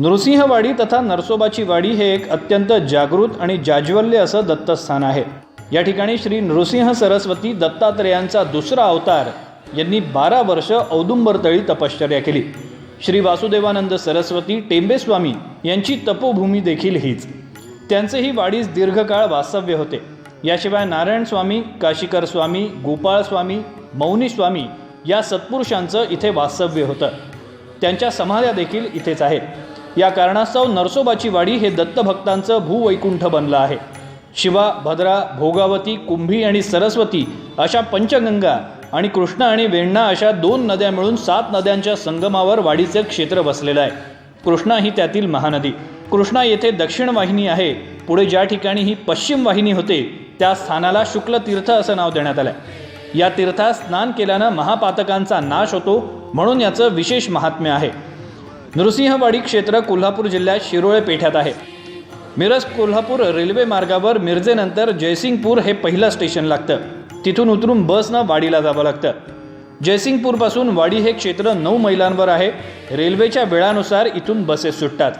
नृसिंहवाडी तथा नरसोबाची वाडी हे एक अत्यंत जागृत आणि जाज्वल्य असं दत्तस्थान आहे. या ठिकाणी श्री नृसिंह सरस्वती दत्तात्रेयांचा दुसरा अवतार यांनी बारा वर्ष औदुंबरतळी तपश्चर्या केली. श्री वासुदेवानंद सरस्वती टेंबेस्वामी यांची तपोभूमी देखील हीच. त्यांचेही वाडीस दीर्घकाळ वास्तव्य होते. याशिवाय नारायण स्वामी काशीकर स्वामी गोपाळ स्वामी मौनी स्वामी या सत्पुरुषांचं इथे वास्तव्य होतं. त्यांच्या समाध्या देखील इथेच आहेत. या कारणास्तव नरसोबाची वाडी हे दत्तभक्तांचं भूवैकुंठ बनलं आहे. शिवा भद्रा भोगावती कुंभी आणि सरस्वती अशा पंचगंगा आणि कृष्णा आणि वेण्णा अशा दोन नद्या मिळून सात नद्यांच्या संगमावर वाडीचं क्षेत्र बसलेलं आहे. कृष्णा ही त्यातील महानदी. कृष्णा येथे दक्षिण वाहिनी आहे. पुढे ज्या ठिकाणी ही पश्चिम वाहिनी होते त्या स्थानाला शुक्ल तीर्थ असं नाव देण्यात आलं आहे या तीर्थात स्नान केल्यानं महापातकांचा नाश होतो म्हणून याचं विशेष महात्म्य आहे. नृसिंहवाडी क्षेत्र कोल्हापूर जिल्ह्यात शिरोळे पेठ्यात आहे. मिरज कोल्हापूर रेल्वे मार्गावर मिरजेनंतर जयसिंगपूर हे पहिलं स्टेशन लागतं. तिथून उतरून बसनं वाडीला जावं लागतं. जयसिंगपूरपासून वाडी हे क्षेत्र नऊ मैलांवर आहे. रेल्वेच्या वेळानुसार इथून बसेस सुटतात.